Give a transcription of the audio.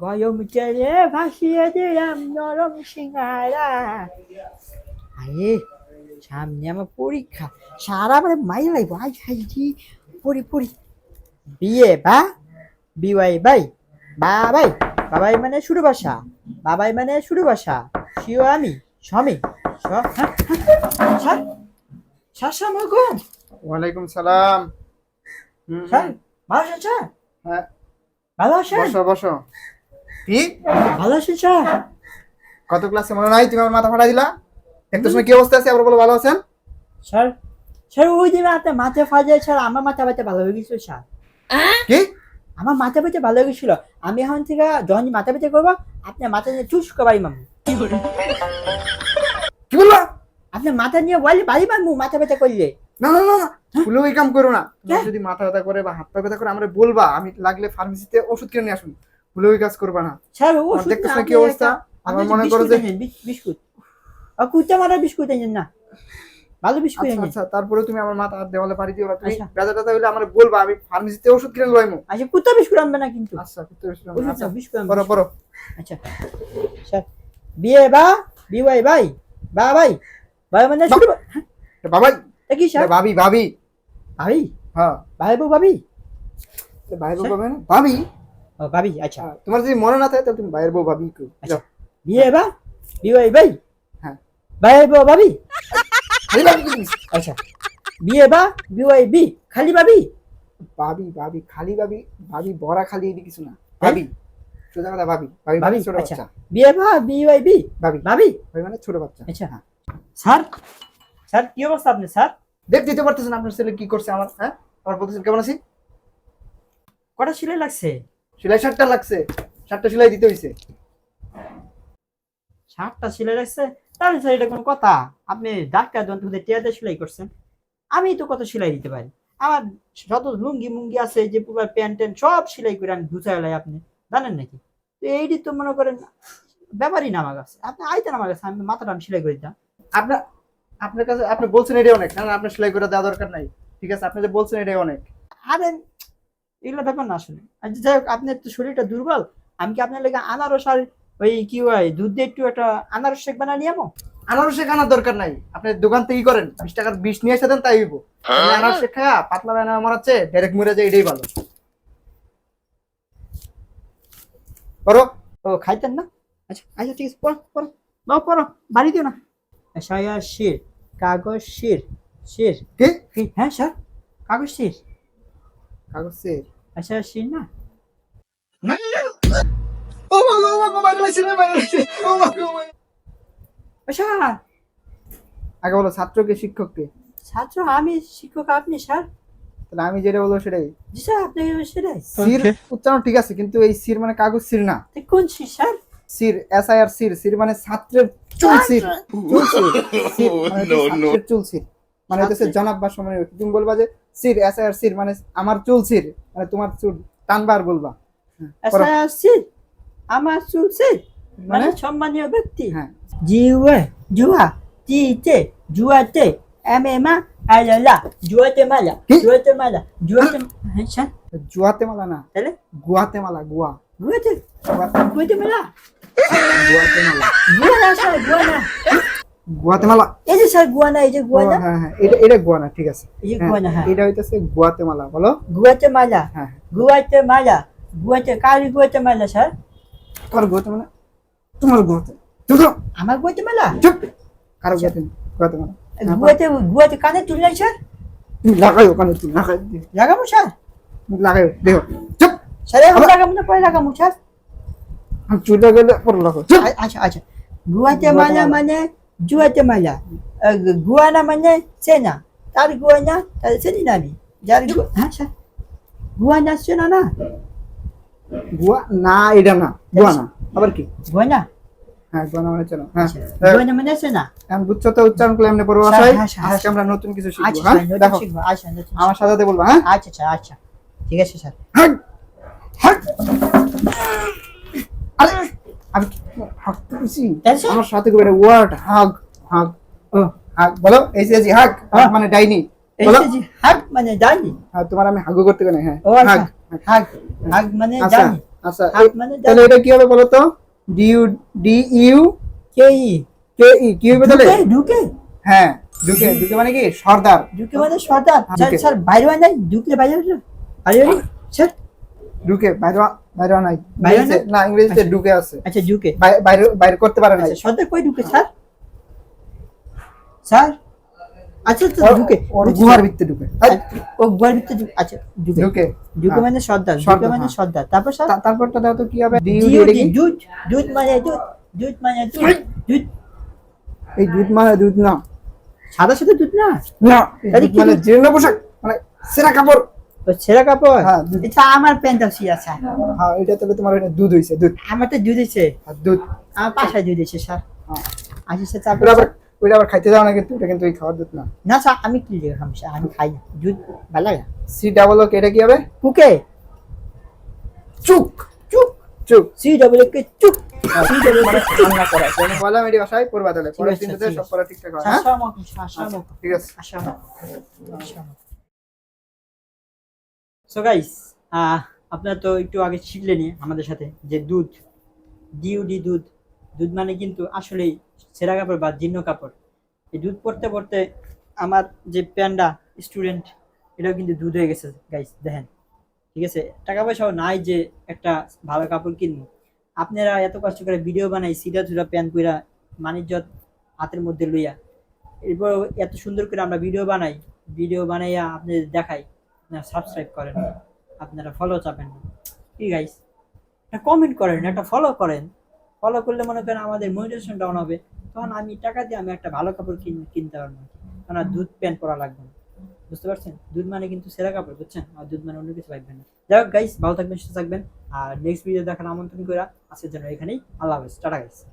গরম জলে ভাসিয়ে দিলাম নরম সিঙ্গারা আরে সামনে আমার পরীক্ষা সারা মানে মাই লাগবো আজ হাইজি পড়ি পড়ি বিয়ে বা বিওয়াই বাই বাবাই বাবাই মানে শুরু ভাষা বাবাই মানে শুরু ভাষা শিও আমি স্বামী সাসামগম ওয়ালাইকুম সালাম স্যার ভালো আছেন হ্যাঁ ভালো আছেন বসো বসো কি? ভালো আছেন স্যার? কত ক্লাসে মনে নাই? তুমি আমার মাথা ফাটা দিলা। একটা সময় কি অবস্থা আছে? আবার বলো ভালো আছেন? স্যার স্যার ওই দিন মাথা ফাজে স্যার আমার মাথা ব্যথা ভালো হয়ে গেছিল স্যার। কি? আমার মাথা ব্যথা ভালো হয়ে গেছিল। আমি এখন থেকে যখন মাথা ব্যথা করব আপনার মাথা নিয়ে চুস কবাই মামু কি বলল? আপনার মাথা নিয়ে বলে বাড়ি মামু মাথা ব্যথা করলে। না না না ভুলে ওই কাম করো না। হ্যাঁ? যদি মাথা ব্যথা করে বা হাত পা ব্যথা করে আমরা বলবা আমি লাগলে ফার্মেসিতে ওষুধ কিনে নিয়ে আসুন। ভুলে ওই কাজ করবা না। স্যার ও দেখতেছ কি অবস্থা? আমার মনে করো যে- বিস্কুট। আর কুত্তা মারা বিস্কুট এনেন না? ভালো বিস্কুট আচ্ছা এনেন আচ্ছা তারপরে তুমি আমার মাথা হাত দেওয়ালে পারি দিও না। তুমি আচ্ছা। ব্যথা হইলে আমার বলবা আমি ফার্মেসিতে ওষুধ কিনে লইমু। আচ্ছা কুত্তা বিস্কুট আনবে না কিন্তু। আচ্ছা পারছি না। ওষুধ আচ্ছা বিস্কুট আনবে পড়ো পড়ো। আচ্ছা। স্যার বিয়ে বা বিওয়াই ভাই বা ভাই ভাই মানে শুরু হ্যাঁ, এ বাবাই কি স্যার? ভাবি ভাবি। ভাবি? হ্যাঁ। ভাই বউ ভাবি ভাইয়ের বউ ভাবি না? ভাবি? ভাবি আচ্ছা। হ্যাঁ, তোমার যদি মনে না থাকে তাহলে তুমি ভাইয়ের বউ ভাবি আচ্ছা। বিয়ে বা? বিওয়াই ভাই? হ্যাঁ। ভাই বউ ভাবি? আচ্ছা। বিয়ে বা? B Y B? খালি ভাবি? ভাবি ভাবি খালি ভাবি ভাবি বড়া খালি এটি কিছু না। ভাবি সোজা কথা ভাবি। ভাবি ভাবি, ভাবি ছোট আচ্ছা। বাচ্চা। বিয়ে বা? B Y B? ভাবি। ভাবি? ভাবি মানে ছোট বাচ্চা। আচ্ছা। হ্যাঁ। স্যার? স্যার কি অবস্থা আপনি স্যার? দেখ দিতে পারতেছেন আপনার ছেলে কি করছে আমার হ্যাঁ? আমার বলতেছেন কেমন আছি? কটা সিলাই লাগছে? সেলাই শার্টটা লাগছে। শার্টটা সেলাই দিতে হয়েছে শার্টটা সিলাই লাগছে? তাহলে স্যার এটা কোনো কথা। আপনি ডাক্তার যন্ত্র টিয়াতে সেলাই করছেন। আমি তো কত সেলাই দিতে পারি। আমার যত লুঙ্গি মুঙ্গি আছে যে পুরো প্যান্ট ট্যান্ট সব সেলাই করে আমি গুছাই লাই আপনি। জানেন নাকি? তো এইটি তো মনে করেন ব্যাপারই না আমার কাছে। আপনি আইতেন আমার কাছে আমি মাথাটা আমি সেলাই করে দিতাম। আপনার আপনার কাছে আপনি বলছেন এটাই অনেক। না, আপনার সেলাই করে দেওয়া দরকার নাই। ঠিক আছে আপনি যে বলছেন এটাই অনেক। আরে এগুলো ব্যাপার না আসলে। আচ্ছা যাই হোক আপনার তো শরীরটা দুর্বল আমি কি আপনার লেগে আনারস আর ওই কি হয় দুধ দিয়ে একটু একটা আনারস শেক বানা নিয়ে যাব? আনারসে খানার দরকার নাই। আপনি দোকান থেকে করেন বিশ টাকার বিষ নিয়ে এসে দেন তাই হইব। আনারসে খায়া পাতলা বানা আমার আছে ডাইরেক্ট মরে যায় এটাই ভালো। করো ও খাইতেন না? আচ্ছা আচ্ছা ঠিক আছে পড়ো পড়ো। বাবা পড়ো বাড়ি দিও না। সায়া শির কাগজ শির শির। কি? হ্যাঁ স্যার কাগজ শির। কাগজে? আচ্ছা শির না? ও মা গো, ও মা গো, রে, বাইরে লাগছে। ও মা গো, মা। আচ্ছা আগে বলো ছাত্রকে শিক্ষককে ছাত্র আমি শিক্ষক আপনি স্যার? তাহলে আমি যেটা বলব সেটাই। জি স্যার আপনি সেটাই। সির উচ্চারণ ঠিক আছে কিন্তু এই সির মানে কাগজ সির না। কোন শির sir? Sir S I R সির সির মানে ছাত্রের চুল সির চুল সির। সির মানে চুল সির। মানে হচ্ছে জনাব বা সময় তুমি বলবা যে সির এস আর সির মানে আমার চুল সির মানে তোমার চুল টানবার বলবা। হ্যাঁ। আচ্ছা শির আমার চুল শির মানে মানে? সম্মানীয় ব্যক্তি। হ্যাঁ। জিওয়ে জুয়া টিতে জুয়াতে এম এম আলালা জুয়াতে মালা? জুয়াতে মালা জুয়াতে হ্যাঁ জুয়াতে মালা না তাহলে? গুয়াতে মালা গুয়া। গুয়াতে গুয়া- গুয়াতে মালা? গুয়াতে মালা। গুয়া না গুয়া না। গুয়াতে মালা। এই যে স্যার গুয়া না এই যে ও, গুয়া না হ্যাঁ হ্যাঁ এটা এটা গুয়া না ঠিক আছে। এই যে হ্যাঁ, গুয়া না হ্যাঁ। এটা হইতেছে গুয়াতে মালা বলো। গুয়াতে মালা হ্যাঁ গুয়াতে মালা গুয়াতে কারি গুয়াতে মালা স্যার? কার গুয়াতে মালা? তোমার গুয়াতে। চুপ করো। আমার গুয়াতে মালা? চুপ কারও গুয়াতে না, গুয়াতে মালা। হ্যাঁ, গুয়াতে গুয়াতে কানে তুললেন স্যার? তুমি লাগাই ওখানে তুমি লাগাই দিও। লাগাবো স্যার? তুমি লাগাই দেখো। চুপ স্যার এখন আবার- লাগাবো না পরে লাগাবো স্যার? আমি চুলে গেলে পরে লাগাও চুপ আ- আচ্ছা আচ্ছা। গুয়াতেমালা মানে জুয়াতেমালা গুয়ানা মানে সেনা তার গুয়ানা তার সেনি নামি যার গু- হ্যাঁ স্যার গুয়ানা সেনা না গুয়া না এটা না গুয়া না আবার কি গুয়ানা হ্যাঁ গুয়া না মানে চলো হ্যাঁ গুয়ানা মানে সেনা আমি গুচ্ছতে উচ্চারণ করলে এমনি পড়ব হ্যাঁ, হ্যাঁ, হ্যাঁ, আজকে আমরা নতুন কিছু শিখব আচ্ছা হ্যাঁ দেখো আচ্ছা আমার। সাথে বলবা হ্যাঁ আচ্ছা স্যার আচ্ছা ঠিক আছে স্যার হাগ হাগ আরে আমি হাগ করছি? আমার সাথে করে ওয়ার্ড হাগ হাগ হাগ বলো? এই যে হাগ মানে ডাইনি। বলো? হাগ মানে হ্যাঁ তোমার আমি হাগু করতে গেলে হাগ হাগ হাগ মানে আচ্ছা হাফ এই- তাহলে এটা কি হবে বলো তো? D U D U K K E কি হবে তাহলে? ঢুকে হ্যাঁ ঢুকে ঢুকে মানে কি? সর্দার। ঢুকে মানে সর্দার। স্যার বাইরে হয় ঢুকলে বাইরে স্যার ঢুকে বাইরে বাইরে নাই। বাইরে না ইংরেজিতে ঢুকে আছে। আচ্ছা ঢুকে। বাইরে বাইরে করতে পারে না আচ্ছা সর্দার কই ঢুকে স্যার? স্যার? আচ্ছা আচ্ছা ওর- ঢুকে। ওর গুহার ভিতরে ঢুকে। ও গুহার ভিতরে আচ্ছা ঢুকে। ঢুকে। ঢুকে হ্যাঁ। মানে সর্দার ঢুকে মানে হ্যাঁ। সর্দার। তারপর স্যার? তা- তারপরটা দাও তো কি হবে? দুধ দুধ মানে দুধ দুধ মানে দুধ দুধ এই দুধ মানে দুধ না। সাদা সাদা দুধ না? না মানে জীর্ণ পোশাক মানে সেরা কাপড়। ও ছেঁড়া কাপড়? হ্যাঁ, এটা আমার প্যান্ট আছে স্যার। হ্যাঁ এটা তোমার দুধ হইছে দুধ। আমার তো দুধ আছে আর দুধ। আমার পাশায় দুধ আছে স্যার। হ্যাঁ। স্যার তারপর আবার ওটা আবার খাইতে যাও না কিন্তু এটা কিন্তু এই খাওয়ার দুধ না। না স্যার আমি কি খাম স্যার? আমি খাই। না দুধ ভালো লাগে? সি ডাবল ও এটা কি হবে? কুকে। চুক। চুপ চুক। সি ডবল কে চুপ সি ডবল মানে রান্না করা। পড়বা তাহলে। পরের ঠিক সব আছে। পড়া ঠিকঠাক হয় হ্যাঁ? আসসালামু আলাইকুম সো গাইস আপনারা তো একটু আগে শিখলেনই আমাদের সাথে যে দুধ ডিউডি দুধ। দুধ মানে কিন্তু আসলেই সেরা কাপড় বা জীর্ণ কাপড়। এই দুধ পড়তে পড়তে আমার যে প্যান্ডা স্টুডেন্ট, এটাও কিন্তু দুধ হয়ে গেছে গাইস দেখেন। ঠিক আছে? টাকা পয়সাও নাই যে একটা ভালো কাপড় কিনবো। আপনারা এত কষ্ট করে ভিডিও বানাই, সিধা ধুরা প্যান কইরা মানিজ্যত হাতের মধ্যে লইয়া। এরপর এত সুন্দর করে আমরা ভিডিও বানাই ভিডিও বানাইয়া আপনাদের দেখাই। আপনারা সাবস্ক্রাইব করেন, আপনারা ফলো চাপেন না। কি গাইস একটা কমেন্ট করেন, একটা ফলো করেন। ফলো করলে মনে করেন আমাদের মনিটাইজেশন ডাউন হবে। তখন আমি টাকা দিয়ে আমি একটা ভালো কাপড় কিন- কিনতে পারব কারণ আর দুধ প্যান্ট পরা লাগবে না। বুঝতে পারছেন? দুধ মানে কিন্তু সেরা কাপড়, বুঝছেন? আর দুধ মানে অন্য কিছু পাইবেন না। যাই হোক গাইস ভালো থাকবেন, সুস্থ থাকবেন। আর নেক্সট ভিডিও দেখার আমন্ত্রণ করে আজকের জন্য এখানেই। আল্লাহ হাফেজ, টাটা গাইস